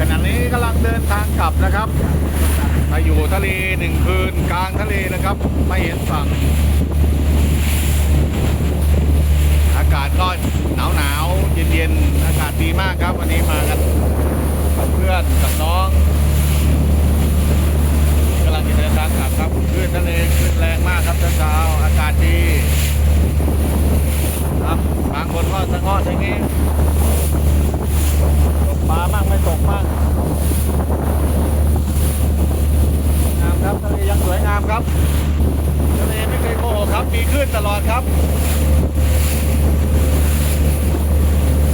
ขณะนี้กำลังเดินทางกลับนะครับมาอยู่ทะเลหนึ่งคืนกลางทะเลนะครับไม่เห็นฝั่ง อากาศก็หนาวหนาวเย็นเย็นๆอากาศดีมากครับ วันนี้มากันกับเพื่อนกับน้องกำลังจะเดินทางกลับครับคลื่นทะเลคลื่นแรงมากครับเช้าอากาศดีครับบางคนก็สะเงออย่างนี้ตกปลามั่งไม่ตกมั่งงามครับทะเลยังสวยงามครับ ทะเลไม่เคยโกหกครับ มีคลื่นตลอดครับ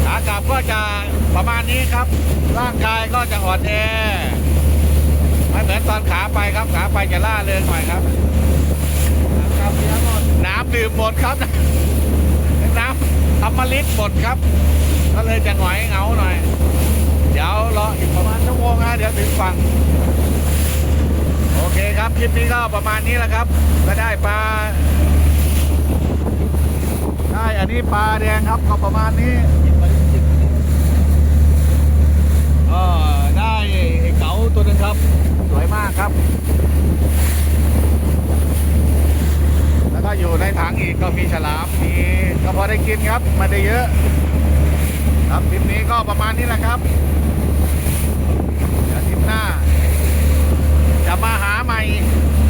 ขากลับก็จะประมาณนี้ครับ ร่างกายก็จะอ่อนแอไม่เหมือนตอนขาไปครับ ขาไปจะล่าเริงหน่อยครับ น้ำดื่มหมดครับ น้ำอมฤตหมดครับ ก็เลยจะหงอยเหงาหน่อย เดี๋ยวรออีกประมาณชั่วโมงนะเดี๋ยวถึงฝั่ง เคครับคลิปนี้ก็ประมาณนี้แหละครับก็ได้ปลาใช่อันนี้ปลาแดงครับก็ประมาณนี้ก็ได้เก๋าตัวนึงครับ สวยมากครับ แล้วก็อยู่ในถังอีกก็มีฉลามมีก็พอได้กินครับมาได้เยอะ ครับคลิปนี้ก็ประมาณนี้แหละครับ